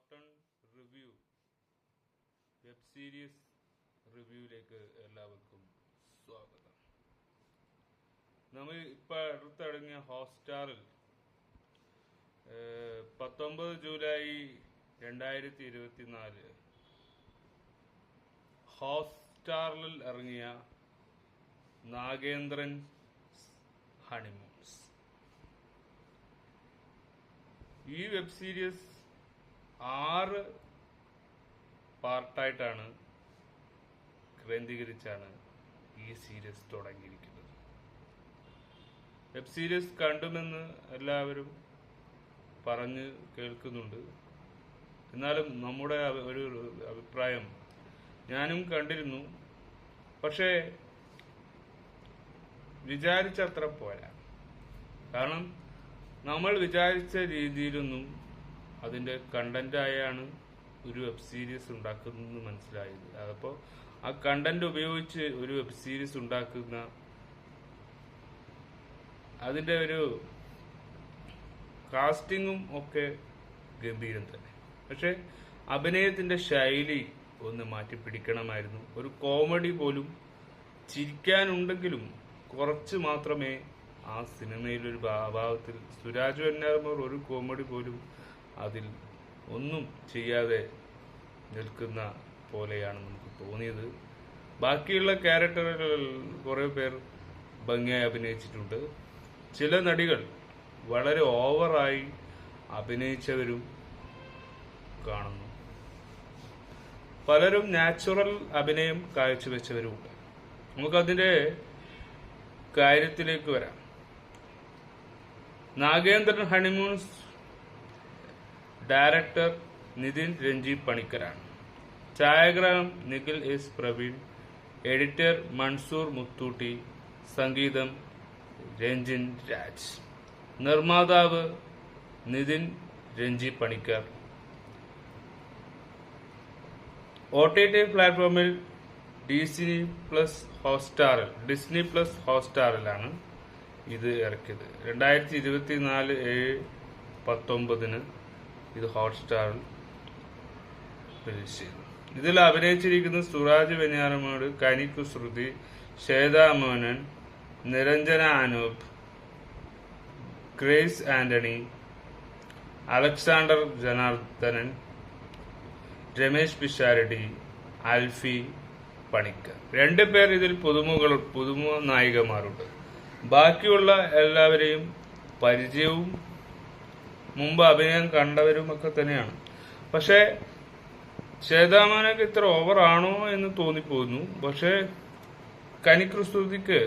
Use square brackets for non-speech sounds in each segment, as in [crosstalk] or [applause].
Captain review web series റിവ്യൂയിലേക്ക് എല്ലാവർക്കും സ്വാഗതം. നമ്മൾ ഇപ്പൊ അടുത്തിറങ്ങിയ ഹോട്ട്സ്റ്റാറിൽ പത്തൊമ്പത് ജൂലൈ രണ്ടായിരത്തി ഇരുപത്തിനാല് ഹോട്ട്സ്റ്റാറിൽ ഇറങ്ങിയ നാഗേന്ദ്രൻ ഹണിമൂൺസ് ഈ വെബ് സീരീസ് ആറ് പാർട്ടായിട്ടാണ് കേന്ദ്രീകരിച്ചാണ് ഈ സീരീസ് തുടങ്ങിയിരിക്കുന്നത്. വെബ് സീരീസ് കണ്ടുമെന്ന് എല്ലാവരും പറഞ്ഞ് കേൾക്കുന്നുണ്ട്. എന്നാലും നമ്മുടെ ഒരു അഭിപ്രായം ഞാനും കണ്ടിരുന്നു. പക്ഷേ വിചാരിച്ചത്ര പോരാ. കാരണം നമ്മൾ വിചാരിച്ച രീതിയിലൊന്നും അതിന്റെ കണ്ടന്റായാണ് ഒരു വെബ് സീരീസ് ഉണ്ടാക്കുന്നതെന്ന് മനസ്സിലായത് അതപ്പോൾ ആ കണ്ടന്റ് ഉപയോഗിച്ച് ഒരു വെബ് സീരീസ് ഉണ്ടാക്കുന്ന അതിന്റെ ഒരു കാസ്റ്റിങ്ങും ഒക്കെ ഗംഭീരം തന്നെ. പക്ഷെ അഭിനയത്തിന്റെ ശൈലി ഒന്ന് മാറ്റി പിടിക്കണമായിരുന്നു ഒരു കോമഡി പോലും ചിരിക്കാനുണ്ടെങ്കിലും കുറച്ച് മാത്രമേ ആ സിനിമയിലൊരു ഭാവത്തിൽ സുരാജ് വെന്നാർമോർ ഒരു കോമഡി പോലും അതിൽ ഒന്നും ചെയ്യാതെ നിൽക്കുന്ന പോലെയാണ് നമുക്ക് തോന്നിയത്. ബാക്കിയുള്ള ക്യാരക്ടറുകൾ കുറേ പേർ ഭംഗിയായി അഭിനയിച്ചിട്ടുണ്ട്. ചില നടികൾ വളരെ ഓവറായി അഭിനയിച്ചവരും കാണുന്നു. പലരും നാച്ചുറൽ അഭിനയം കാഴ്ചവെച്ചവരുമുണ്ട് നമുക്കതിന്റെ കാര്യത്തിലേക്ക് വരാം. നാഗേന്ദ്രൻ ഹണിമൂൺസ് ഡയറക്ടർ നിതിൻ രഞ്ജി പണിക്കരാണ്. ഛായാഗ്രാഹം നിഖിൽ എസ് പ്രവീൺ എഡിറ്റർ മൻസൂർ മുത്തൂട്ടി സംഗീതം രഞ്ജിൻ രാജ്. നിർമ്മാതാവ് Nithin Renji Panicker. O T T പ്ലാറ്റ്ഫോമിൽ ഡിസ്നി പ്ലസ് ഹോട്ട്സ്റ്റാറിൽ ഡിസ്നി പ്ലസ് ഹോട്ട്സ്റ്റാറിലാണ് ഇത് ഇറക്കിയത്. രണ്ടായിരത്തി ഇരുപത്തി നാല് ഏഴ് പത്തൊമ്പതിന് ഇത് ഹോട്ട്സ്റ്റാറിൽ റിലീസ് ചെയ്തു. ഇതിൽ അഭിനയിച്ചിരിക്കുന്ന സുരാജ് വെഞ്ഞാറമൂട് കനിക്കു ശ്രുതി ശ്വേതാമോനൻ നിരഞ്ജന അനൂപ് ഗ്രേസ് ആന്റണി അലക്സാണ്ടർ ജനാർദ്ദനൻ രമേശ് പിഷാരടി ആൽഫി പണിക്കർ. രണ്ടു പേർ ഇതിൽ പുതുമുകൾ പുതുമ നായികമാരുണ്ട്. ബാക്കിയുള്ള എല്ലാവരെയും പരിചയവും മുമ്പ് അഭിനയം കണ്ടവരും ഒക്കെ തന്നെയാണ്. പക്ഷേ ചേതാമാനൊക്കെ ഇത്ര ഓവറാണോ എന്ന് തോന്നിപ്പോകുന്നു. പക്ഷേ കനിക്രിസ്തുതിക്ക്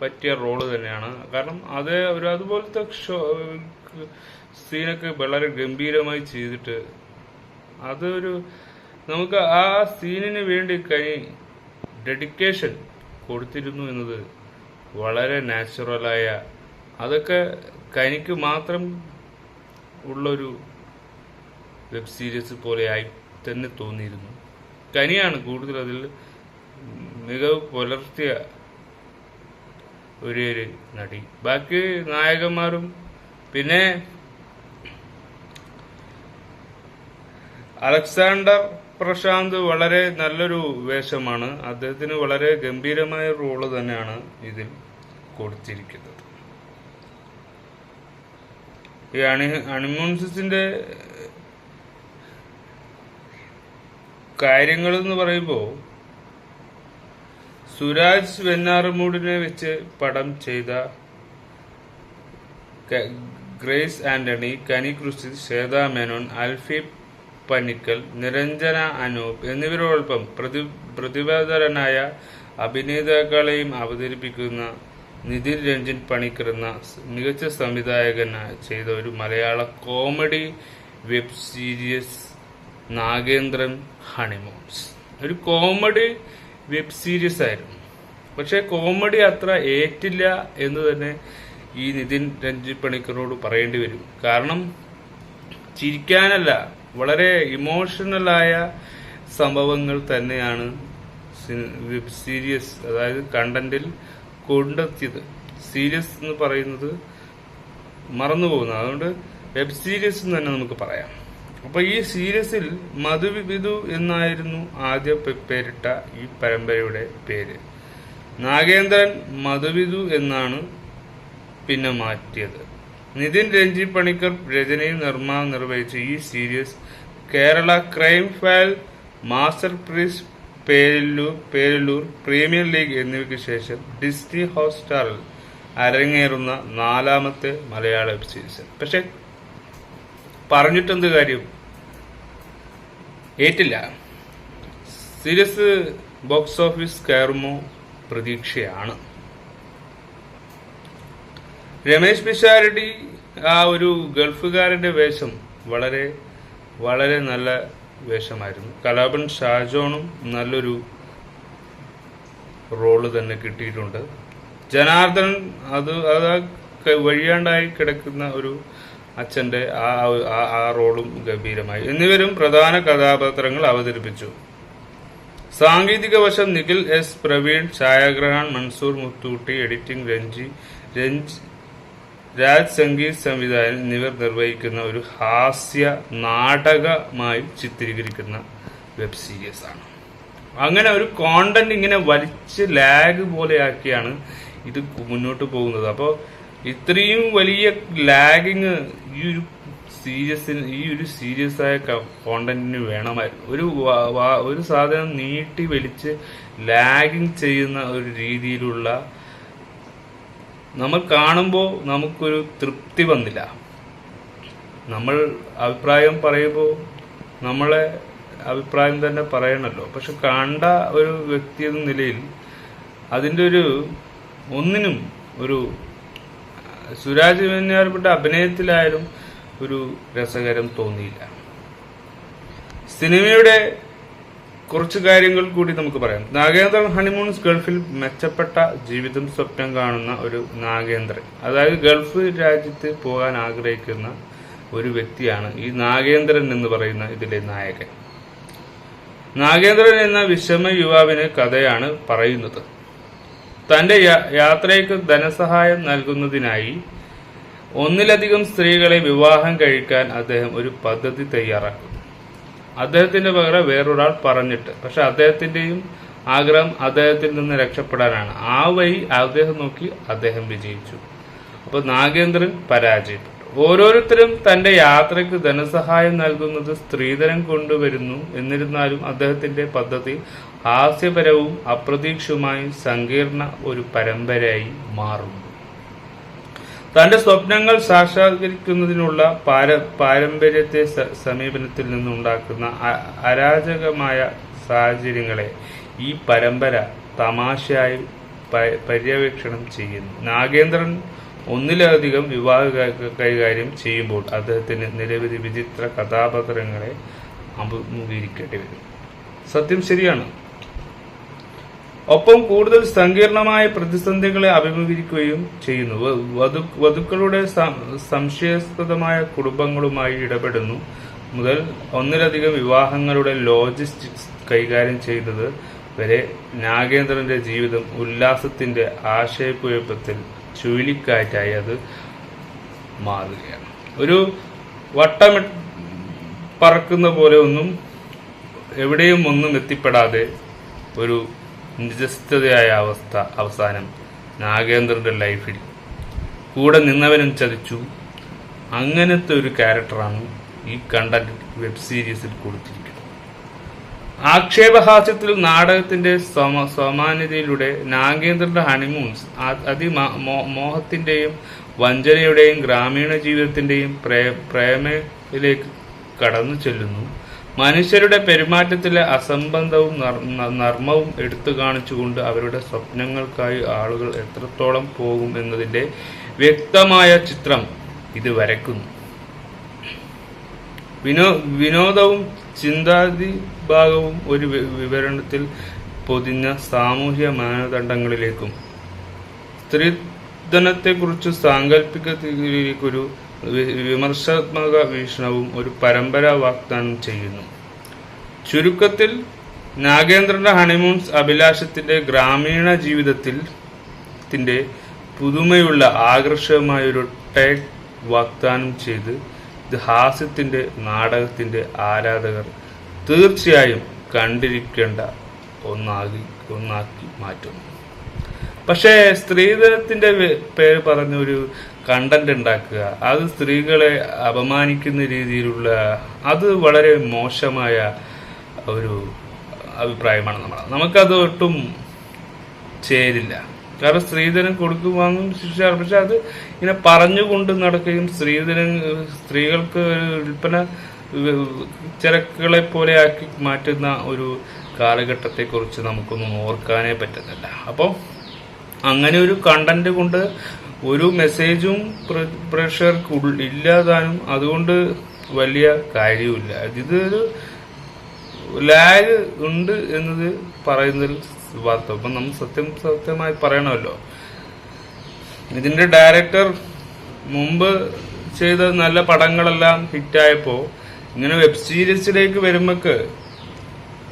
പറ്റിയ റോൾ തന്നെയാണ്. കാരണം അത് ഒരു അതുപോലത്തെ ഷോ സീനൊക്കെ വളരെ ഗംഭീരമായി ചെയ്തിട്ട് അതൊരു നമുക്ക് ആ സീനിന് വേണ്ടി കനി ഡെഡിക്കേഷൻ കൊടുത്തിരുന്നു എന്നത് വളരെ നാച്ചുറലായ അതൊക്കെ കനിക്ക് മാത്രം ഉള്ളൊരു വെബ് സീരീസ് പോലെയായി തന്നെ തോന്നിയിരുന്നു. കനിയാണ് കൂടുതൽ അതിൽ മികവ് പുലർത്തിയ ഒരേ ഒരു നടി. ബാക്കി നായകന്മാരും പിന്നെ അലക്സാണ്ടർ പ്രശാന്ത് വളരെ നല്ലൊരു വേഷമാണ്. അദ്ദേഹത്തിന് വളരെ ഗംഭീരമായ റോൾ തന്നെയാണ് ഇതിൽ കൊടുത്തിരിക്കുന്നത്. ഈ അണി അണിമോൺസിന്റെ കാര്യങ്ങൾ എന്ന് പറയുമ്പോൾ സുരാജ് വെന്നാറമൂടിനെ വെച്ച് പടം ചെയ്ത ഗ്രേസ് ആന്റണി കനി ക്രിസ്റ്റി ശ്വേത മേനോൻ അൽഫി പനിക്കൽ നിരഞ്ജന അനൂപ് എന്നിവരോടൊപ്പം പ്രതി പ്രതിഭാധരനായ അഭിനേതാക്കളെയും അവതരിപ്പിക്കുന്ന നിതിൻ രഞ്ജൻ പണിക്കർ മികച്ച സംവിധായകൻ ചെയ്ത ഒരു മലയാള comedy web series Nagendran honeymoons. ഒരു കോമഡി വെബ് സീരീസ് ആയിരുന്നു. പക്ഷെ കോമഡി അത്ര ഏറ്റില്ല എന്ന് തന്നെ ഈ നിതിൻ രഞ്ജി പണിക്കറോട് പറയേണ്ടി വരും. കാരണം ചിരിക്കാനല്ല വളരെ ഇമോഷണലായ സംഭവങ്ങൾ തന്നെയാണ് വെബ് സീരീസ് അതായത് കണ്ടന്റിൽ കൊണ്ടെത്തിയത്. സീരീസ് എന്ന് പറയുന്നത് മറന്നു പോകുന്നത് അതുകൊണ്ട് വെബ് സീരീസ് എന്ന് തന്നെ നമുക്ക് പറയാം. അപ്പൊ ഈ സീരീസിൽ മധുവിധു എന്നായിരുന്നു ആദ്യം പേരിട്ട ഈ പരമ്പരയുടെ പേര്. നാഗേന്ദ്രൻ മധുവിധു എന്നാണ് പിന്നെ മാറ്റിയത്. നിതിൻ രഞ്ജി പണിക്കർ രചനയും നിർമ്മാണം നിർവഹിച്ച ഈ series Kerala crime file master പ്രീസ് Perallur Perallur premier league എന്നിവയ്ക്ക് ശേഷം ഡിസ്നി ഹോട്ട്സ്റ്റാറിൽ അരങ്ങേറുന്ന നാലാമത്തെ മലയാള വെബ് സീരീസ് പക്ഷെ പറഞ്ഞിട്ടെന്ത് കാര്യം? ഏറ്റില്ല. സീരീസ് ബോക്സ് ഓഫീസ് കയറുമോ പ്രതീക്ഷയാണ്. രമേശ് പിഷാരടി ആ ഒരു ഗൾഫുകാരന്റെ വേഷം വളരെ വളരെ നല്ല വേഷമായിരുന്നു. കലാപൻ ഷാജോണും നല്ലൊരു റോൾ തന്നെ കിട്ടിയിട്ടുണ്ട്. ജനാർദ്ദൻ അത് അത് വഴിയാണ്ടായി കിടക്കുന്ന ഒരു അച്ഛന്റെ ആ ആ- ആ റോളും ഗംഭീരമായി. എന്നിവരും പ്രധാന കഥാപാത്രങ്ങൾ അവതരിപ്പിച്ചു. സാങ്കേതിക വശം നിഖിൽ എസ്. പ്രവീൺ ഛായാഗ്രഹൺ മൻസൂർ മുത്തൂട്ടി എഡിറ്റിംഗ് രഞ്ജി രഞ്ജ് രാജ് സംഗീത് സംവിധായകൻ എന്നിവർ നിർവഹിക്കുന്ന ഒരു ഹാസ്യ നാടകമായി ചിത്രീകരിക്കുന്ന വെബ് സീരീസ് ആണ്. അങ്ങനെ ഒരു കോണ്ടന്റ് ഇങ്ങനെ വലിച്ച് ലാഗ് പോലെയാക്കിയാണ് ഇത് മുന്നോട്ട് പോകുന്നത്. അപ്പോൾ ഇത്രയും വലിയ ലാഗിങ് ഈ ഒരു സീരിയസിന് ഈ ഒരു സീരിയസ് ആയ കോണ്ടന്റിന് വേണമായിരുന്നു. ഒരു ഒരു സാധനം നീട്ടി വലിച്ച് ലാഗിങ് ചെയ്യുന്ന ഒരു രീതിയിലുള്ള നമ്മൾ കാണുമ്പോൾ നമുക്കൊരു തൃപ്തി വന്നില്ല. നമ്മൾ അഭിപ്രായം പറയുമ്പോൾ നമ്മളെ അഭിപ്രായം തന്നെ പറയണല്ലോ. പക്ഷെ കണ്ട ഒരു വ്യക്തി എന്ന നിലയിൽ അതിന്റെ ഒരു ഒന്നിനും ഒരു സുരാജ് വെഞ്ഞാറുപെട്ട അഭിനയത്തിലായാലും ഒരു രസകരം തോന്നിയില്ല. സിനിമയുടെ കുറച്ച് കാര്യങ്ങൾ കൂടി നമുക്ക് പറയാം. നാഗേന്ദ്രൻ ഹണിമൂൺസ് ഗൾഫിൽ മെച്ചപ്പെട്ട ജീവിതം സ്വപ്നം കാണുന്ന ഒരു നാഗേന്ദ്രൻ. അതായത് ഗൾഫ് രാജ്യത്ത് പോകാൻ ആഗ്രഹിക്കുന്ന ഒരു വ്യക്തിയാണ് ഈ നാഗേന്ദ്രൻ എന്ന് പറയുന്ന ഇതിലെ നായകൻ. നാഗേന്ദ്രൻ എന്ന വിഷമ യുവാവിന് കഥയാണ് പറയുന്നത്. തന്റെ യാത്രയ്ക്ക് ധനസഹായം നൽകുന്നതിനായി ഒന്നിലധികം സ്ത്രീകളെ വിവാഹം കഴിക്കാൻ അദ്ദേഹം ഒരു പദ്ധതി തയ്യാറാക്കുന്നു. അദ്ദേഹത്തിന്റെ പകരം വേറൊരാൾ പറഞ്ഞിട്ട്. പക്ഷെ അദ്ദേഹത്തിന്റെയും ആഗ്രഹം അദ്ദേഹത്തിൽ നിന്ന് രക്ഷപ്പെടാനാണ്. ആ വഴി അദ്ദേഹം നോക്കി അദ്ദേഹം വിജയിച്ചു. അപ്പൊ നാഗേന്ദ്രൻ പരാജയപ്പെട്ടു. ഓരോരുത്തരും തന്റെ യാത്രയ്ക്ക് ധനസഹായം നൽകുന്നത് സ്ത്രീധനം കൊണ്ടുവരുന്നു എന്നിരുന്നാലും അദ്ദേഹത്തിന്റെ പദ്ധതി ഹാസ്യപരവും അപ്രതീക്ഷവുമായി സങ്കീർണ ഒരു പരമ്പരയായി മാറുന്നു. തന്റെ സ്വപ്നങ്ങൾ സാക്ഷാത്കരിക്കുന്നതിനുള്ള പാര പാരമ്പര്യത്തെ സമീപനത്തിൽ നിന്നുണ്ടാക്കുന്ന അരാജകമായ സാഹചര്യങ്ങളെ ഈ പരമ്പര തമാശയായി പര്യവേക്ഷണം ചെയ്യുന്നു. നാഗേന്ദ്രൻ ഒന്നിലധികം വിവാഹ കൈകാര്യം ചെയ്യുമ്പോൾ അദ്ദേഹത്തിന് നിരവധി വിചിത്ര കഥാപാത്രങ്ങളെ അഭിമുഖീകരിക്കേണ്ടി വരും. സത്യം ശരിയാണ്. ഒപ്പം കൂടുതൽ സങ്കീർണമായ പ്രതിസന്ധികളെ അഭിമുഖീകരിക്കുകയും ചെയ്യുന്നു. വധുക്കളുടെ സംശയാസ്പദമായ കുടുംബങ്ങളുമായി ഇടപെടുന്നു. മുതൽ ഒന്നിലധികം വിവാഹങ്ങളുടെ ലോജിസ്റ്റിക്സ് കൈകാര്യം ചെയ്യുന്നത് വരെ നാഗേന്ദ്രന്റെ ജീവിതം ഉല്ലാസത്തിന്റെ ആശയക്കുഴപ്പത്തിൽ ചുഴലിക്കാറ്റായി അത് മാറുകയാണ്. ഒരു വട്ടമി പറക്കുന്ന പോലെ ഒന്നും എവിടെയും ഒന്നും എത്തിപ്പെടാതെ ഒരു നിജസ്ഥതയായ അവസ്ഥ അവസാനം നാഗേന്ദ്രന്റെ ലൈഫിൽ. കൂടെ നിന്നവനും ചതിച്ചു. അങ്ങനത്തെ ഒരു ക്യാരക്ടറാണ് ഈ കണ്ടന്റ് വെബ് സീരീസിൽ കൊടുത്തിരിക്കുന്നത്. ആക്ഷേപഹാസ്യത്തിൽ നാടകത്തിന്റെ സമ സമാനതയിലൂടെ നാഗേന്ദ്രന്റെ ഹണിമൂൺസ് അതിമോഹത്തിന്റെയും വഞ്ചനയുടെയും ഗ്രാമീണ ജീവിതത്തിന്റെയും പ്രേ- പ്രേമയിലേക്ക് കടന്നു ചെല്ലുന്നു. മനുഷ്യരുടെ പെരുമാറ്റത്തിലെ അസംബന്ധവും നർമ്മവും എടുത്തു കാണിച്ചുകൊണ്ട് അവരുടെ സ്വപ്നങ്ങൾക്കായി ആളുകൾ എത്രത്തോളം പോകും എന്നതിന്റെ വ്യക്തമായ ചിത്രം ഇത് വരയ്ക്കുന്നു. വിനോ വിനോദവും ചിന്താതിഭാഗവും ഒരു വിവരണത്തിൽ പൊതിഞ്ഞ സാമൂഹ്യ മാനദണ്ഡങ്ങളിലേക്കും സ്ത്രീധനത്തെക്കുറിച്ച് സാങ്കല്പികതയിലേക്കൊരു വി- വിമർശാത്മക വീക്ഷണവും ഒരു പരമ്പര വാഗ്ദാനം ചെയ്യുന്നു. ചുരുക്കത്തിൽ നാഗേന്ദ്രന്റെ ഹണിമൂൺസ് അഭിലാഷത്തിന്റെ ഗ്രാമീണ ജീവിതത്തിൽ ത്തിന്റെ പുതുമയുള്ള ആകർഷകമായ ഒരു ടേക്ക് വാഗ്ദാനം ചെയ്ത് ഹാസ്യത്തിന്റെ നാടകത്തിന്റെ ആരാധകർ തീർച്ചയായും കണ്ടിരിക്കേണ്ട ഒന്നാകി ഒന്നാക്കി മാറ്റുന്നു. പക്ഷേ സ്ത്രീധനത്തിന്റെ പേര് പറഞ്ഞൊരു കണ്ടന്റ് ഉണ്ടാക്കുക. അത് സ്ത്രീകളെ അപമാനിക്കുന്ന രീതിയിലുള്ള അത് വളരെ മോശമായ ഒരു അഭിപ്രായമാണ് നമ്മൾ നമുക്കത് ഒട്ടും ചേരില്ല. കാരണം സ്ത്രീധനം കൊടുക്കും വാങ്ങും ശിക്ഷ പക്ഷെ അത് ഇങ്ങനെ പറഞ്ഞുകൊണ്ട് നടക്കുകയും സ്ത്രീധനം സ്ത്രീകൾക്ക് വിൽപ്പന ചരക്കുകളെ പോലെ ആക്കി മാറ്റുന്ന ഒരു കാലഘട്ടത്തെക്കുറിച്ച് നമുക്കൊന്നും ഓർക്കാനേ പറ്റുന്നില്ല. അപ്പോൾ അങ്ങനെ ഒരു കണ്ടന്റ് കൊണ്ട് ഒരു മെസ്സേജും പ്രഷർ ഇല്ലാതാനും അതുകൊണ്ട് വലിയ കാര്യവുമില്ല. ഇതൊരു ലാഗ് ഉണ്ട് എന്നത് പറയുന്നതിൽ വാർത്ത. അപ്പം നമ്മൾ സത്യം സത്യമായി പറയണമല്ലോ. ഇതിന്റെ ഡയറക്ടർ മുമ്പ് ചെയ്ത നല്ല പടങ്ങളെല്ലാം ഹിറ്റായപ്പോൾ ഇങ്ങനെ വെബ് സീരീസിലേക്ക് വരുമ്പോക്ക്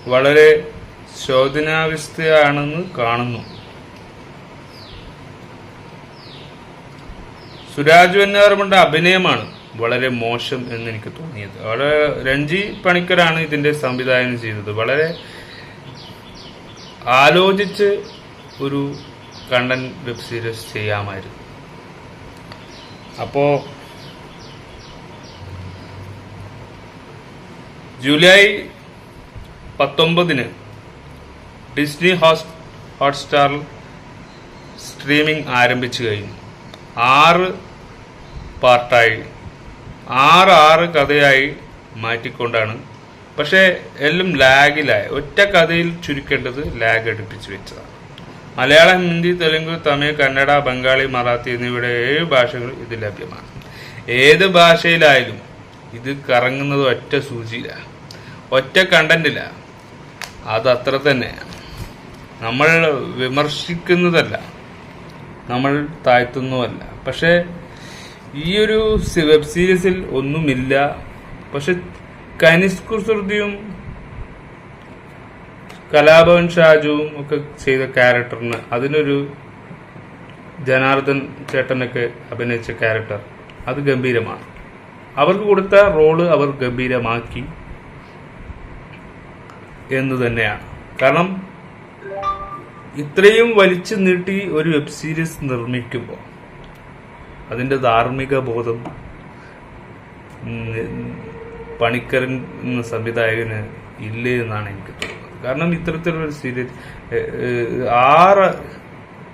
വളരെ ശോധനാവസ്ഥയാണെന്ന് കാണുന്നു. സുരാജ് വെന്നാറുമുണ്ട് അഭിനയമാണ്. വളരെ മോശം എന്ന് എനിക്ക് തോന്നിയത്. അവിടെ രഞ്ജി പണിക്കരാണ് ഇതിന്റെ സംവിധാനം ചെയ്തത്. വളരെ ആലോചിച്ച് ഒരു കണ്ടന്റ് വെബ് സീരീസ് ചെയ്യാമായിരുന്നു. അപ്പോ ജൂലൈ പത്തൊമ്പതിന് ഡിസ്നി ഹോസ് ഹോട്ട്സ്റ്റാറിൽ സ്ട്രീമിംഗ് ആരംഭിച്ചു കഴിഞ്ഞു. ആറ് പാർട്ടായി. ആറ് ആറ് കഥയായി മാറ്റിക്കൊണ്ടാണ്. പക്ഷേ എല്ലാം ലാഗിലായി. ഒറ്റ കഥയിൽ ചുരുക്കേണ്ടത് ലാഗ് അടുപ്പിച്ച് വെച്ചതാണ്. മലയാളം ഹിന്ദി തെലുങ്ക് തമിഴ് കന്നഡ ബംഗാളി മറാത്തി എന്നിവയുടെ ഏഴ് ഭാഷകൾ ഇത് ലഭ്യമാണ്. ഏത് ഭാഷയിലായാലും ഇത് കറങ്ങുന്നത് ഒറ്റ സൂചിയിലാണ് ഒറ്റ കണ്ടന്റില്ല അത് തന്നെ നമ്മൾ വിമർശിക്കുന്നതല്ല. നമ്മൾ താഴ്ത്തുന്നുമല്ല പക്ഷേ ഈ ഒരു വെബ് സീരീസിൽ ഒന്നുമില്ല. പക്ഷെ കനിസ്കുസൃതിയും കലാഭവൻ ഷാജുവും ഒക്കെ ചെയ്ത ക്യാരക്ടറിന് അതിനൊരു ജനാർദ്ദൻ ചേട്ടനൊക്കെ അഭിനയിച്ച ക്യാരക്ടർ അത് ഗംഭീരമാണ്. അവർക്ക് കൊടുത്ത റോൾ അവർ ഗംഭീരമാക്കി എന്ന് തന്നെയാണ്. കാരണം ഇത്രയും വലിച്ചു നീട്ടി ഒരു വെബ് സീരീസ് നിർമ്മിക്കുമ്പോൾ അതിന്റെ ധാർമ്മിക ബോധം പണിക്കരൻ എന്ന സംവിധായകന് ഇല്ലേ എന്നാണ് എനിക്ക് തോന്നുന്നത്. കാരണം ഇത്തരത്തിലൊരു സീരീസ് ആറ്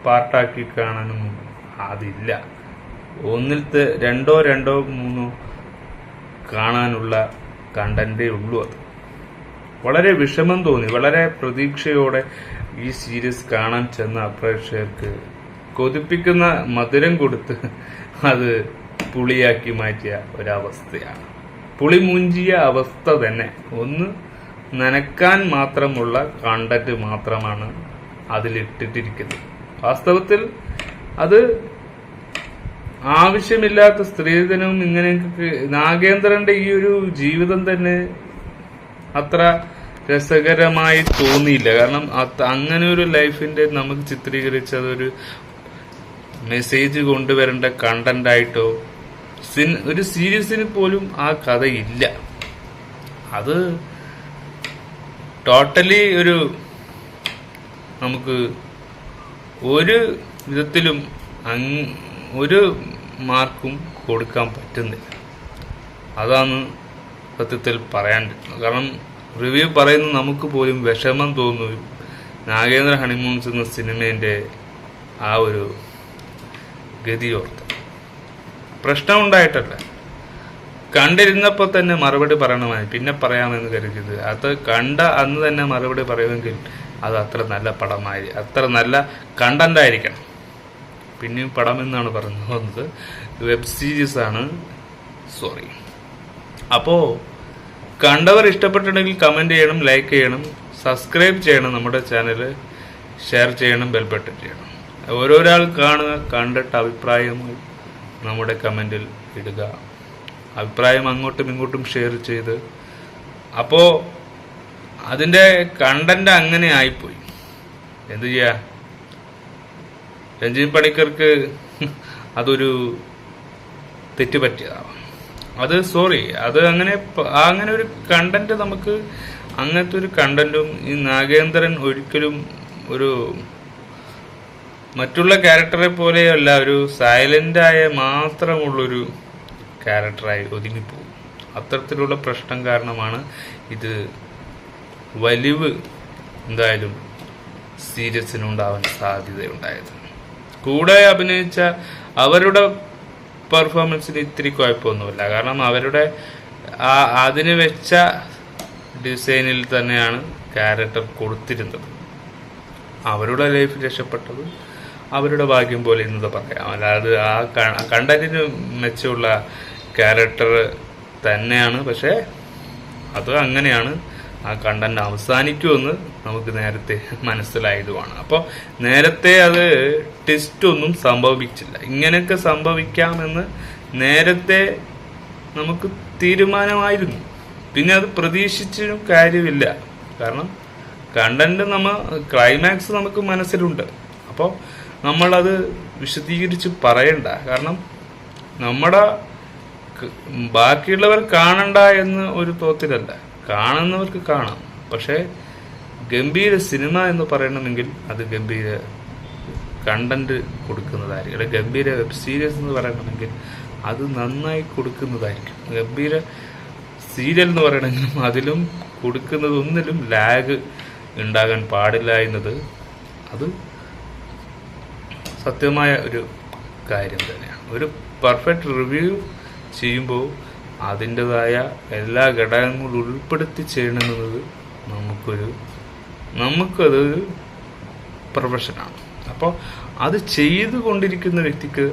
പാർട്ടാക്കി കാണാനൊന്നും അതില്ല. ഒന്നിലത്തെ രണ്ടോ രണ്ടോ മൂന്നോ കാണാനുള്ള കണ്ടന്റേ ഉള്ളൂ അത്. വളരെ വിഷമം തോന്നി. വളരെ പ്രതീക്ഷയോടെ ഈ സീരീസ് കാണാൻ ചെന്ന പ്രേക്ഷകർക്ക് കൊതിപ്പിക്കുന്ന മധുരം കൊടുത്ത് അത് പുളിയാക്കി മാറ്റിയ ഒരവസ്ഥയാണ്. പുളി മുഞ്ചിയ അവസ്ഥ തന്നെ. ഒന്ന് നനക്കാൻ മാത്രമുള്ള കണ്ടന്റ് മാത്രമാണ് അതിലിട്ടിട്ടിരിക്കുന്നത്. വാസ്തവത്തിൽ അത് ആവശ്യമില്ലാത്ത സ്ത്രീധനവും ഇങ്ങനെയൊക്കെ നാഗേന്ദ്രന്റെ ഈ ഒരു ജീവിതം തന്നെ അത്ര രസകരമായി തോന്നിയില്ല. കാരണം അങ്ങനെ ഒരു ലൈഫിന്റെ നമുക്ക് ചിത്രീകരിച്ച ഒരു മെസ്സേജ് കൊണ്ടുവരേണ്ട കണ്ടന്റ് ആയിട്ടോ സിൻ ഒരു സീരീസിന് പോലും ആ കഥയില്ല. അത് ടോട്ടലി ഒരു നമുക്ക് ഒരു വിധത്തിലും അങ് ഒരു മാർക്കും കൊടുക്കാൻ പറ്റുന്നില്ല. അതാണ് സത്യത്തിൽ പറയാൻ കാരണം റിവ്യൂ പറയുന്ന നമുക്ക് പോലും വിഷമം തോന്നും നാഗേന്ദ്ര ഹണിമൂൺസ് എന്ന സിനിമേന്റെ ആ ഒരു ഗതിയോർത്ത്. പ്രശ്നമുണ്ടായിട്ടല്ല. കണ്ടിരുന്നപ്പോൾ തന്നെ മറുപടി പറയണമായി. പിന്നെ പറയാമെന്ന് കരുതിയത്. അത് കണ്ട അന്ന് തന്നെ മറുപടി പറയുമെങ്കിൽ അത് അത്ര നല്ല പടമായി അത്ര നല്ല കണ്ടന്റ് ആയിരിക്കണം പിന്നെയും പടം എന്നാണ് പറഞ്ഞു വന്നത് വെബ് സീരീസ് ആണ് സോറി. അപ്പോ കണ്ടവർ ഇഷ്ടപ്പെട്ടിട്ടുണ്ടെങ്കിൽ കമന്റ് ചെയ്യണം ലൈക്ക് ചെയ്യണം സബ്സ്ക്രൈബ് ചെയ്യണം നമ്മുടെ ചാനൽ ഷെയർ ചെയ്യണം ബെൽബട്ടൺ ചെയ്യണം. ഓരോരാൾ കാണുക കണ്ടിട്ട് അഭിപ്രായങ്ങൾ നമ്മുടെ കമന്റിൽ ഇടുക. അഭിപ്രായം അങ്ങോട്ടും ഇങ്ങോട്ടും ഷെയർ ചെയ്ത്. അപ്പോൾ അതിന്റെ കണ്ടന്റ് അങ്ങനെ ആയിപ്പോയി. എന്ത് ചെയ്യുക രഞ്ജിത് പണിക്കർക്ക് [laughs] അതൊരു തെറ്റുപറ്റിയതാണ് അത് സോറി അത് അങ്ങനെ അങ്ങനെ ഒരു കണ്ടന്റ് നമുക്ക് അങ്ങനത്തെ ഒരു കണ്ടന്റും ഈ നാഗേന്ദ്രൻ ഒരിക്കലും ഒരു മറ്റുള്ള ക്യാരക്ടറെ പോലെയല്ല ഒരു സൈലന്റ് ആയ മാത്രമുള്ളൊരു ക്യാരക്ടറായി ഒതുങ്ങിപ്പോകും. അത്തരത്തിലുള്ള പ്രശ്നം കാരണമാണ് ഇത് വലിവ് എന്തായാലും സീരിയസിനുണ്ടാവാൻ സാധ്യതയുണ്ടായത്. കൂടെ അഭിനയിച്ച അവരുടെ പെർഫോമൻസിന് ഇത്തിരി കുഴപ്പമൊന്നുമില്ല. കാരണം അവരുടെ ആ അതിന് വെച്ച ഡിസൈനിൽ തന്നെയാണ് ക്യാരക്ടർ കൊടുത്തിരുന്നത്. അവരുടെ ലൈഫ് രക്ഷപ്പെട്ടത് അവരുടെ ഭാഗ്യം പോലെ എന്നത് പറയാം. അല്ലാതെ ആ കണ്ടന്റിന് മെച്ചമുള്ള ക്യാരക്ടർ തന്നെയാണ്. പക്ഷേ അത് അങ്ങനെയാണ്. ആ കണ്ടന്റ് അവസാനിക്കുമെന്ന് നമുക്ക് നേരത്തെ മനസ്സിലായതുമാണ്. അപ്പോൾ നേരത്തെ അത് ടെസ്റ്റ് ഒന്നും സംഭവിച്ചില്ല. ഇങ്ങനെയൊക്കെ സംഭവിക്കാമെന്ന് നേരത്തെ നമുക്ക് തീരുമാനമായിരുന്നു. പിന്നെ അത് പ്രതീക്ഷിച്ചും കാര്യമില്ല. കാരണം കണ്ടന്റ് നമ്മ ക്ലൈമാക്സ് നമുക്ക് മനസ്സിലുണ്ട്. അപ്പോൾ നമ്മളത് വിശദീകരിച്ച് പറയണ്ട. കാരണം നമ്മുടെ ബാക്കിയുള്ളവർ കാണണ്ട എന്ന് ഒരു തോത്തിലല്ല. കാണുന്നവർക്ക് കാണാം. പക്ഷേ ഗംഭീര സിനിമ എന്ന് പറയണമെങ്കിൽ അത് ഗംഭീര കണ്ടന്റ് കൊടുക്കുന്നതായിരിക്കും. അല്ലെങ്കിൽ ഗംഭീര വെബ് സീരീസ് എന്ന് പറയണമെങ്കിൽ അത് നന്നായി കൊടുക്കുന്നതായിരിക്കും. ഗംഭീര സീരിയൽ എന്ന് പറയണമെങ്കിലും അതിലും കൊടുക്കുന്നതൊന്നിലും ലാഗ് ഉണ്ടാകാൻ പാടില്ല എന്നത് അത് സത്യമായ ഒരു കാര്യം തന്നെയാണ്. ഒരു പെർഫെക്റ്റ് റിവ്യൂ ചെയ്യുമ്പോൾ അതിന്റെതായ എല്ലാ ഘടകങ്ങളും ഉൾപ്പെടുത്തി ചെയ്യണമെന്നത് നമുക്കൊരു നമുക്കത് പ്രൊഫഷനാണ് അപ്പോൾ അത് ചെയ്തു കൊണ്ടിരിക്കുന്ന വ്യക്തിക്ക്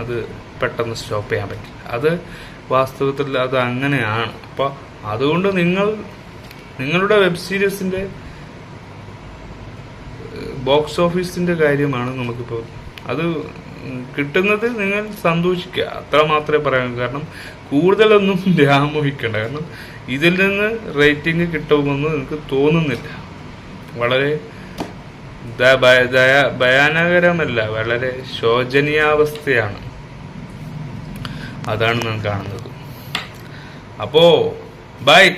അത് പെട്ടെന്ന് സ്റ്റോപ്പ് ചെയ്യാൻ പറ്റില്ല. അത് വാസ്തവത്തിൽ അത് അങ്ങനെയാണ്. അപ്പോൾ അതുകൊണ്ട് നിങ്ങൾ നിങ്ങളുടെ വെബ് സീരീസിന്റെ ബോക്സ് ഓഫീസിന്റെ കാര്യമാണ് നമുക്കിപ്പോൾ അത് കിട്ടുന്നത് നിങ്ങൾ സന്തോഷിക്കുക. അത്ര മാത്രമേ പറയാൻ കാരണം കൂടുതലൊന്നും [laughs] വ്യാമോഹിക്കണ്ട കാരണം ഇതിൽ നിന്ന് റേറ്റിംഗ് കിട്ടുമെന്ന് നിങ്ങൾക്ക് തോന്നുന്നില്ല. വളരെ ഭയാനകരമല്ല വളരെ ശോചനീയാവസ്ഥയാണ്. അതാണ് നാം കാണുന്നത്. അപ്പോ ബൈ.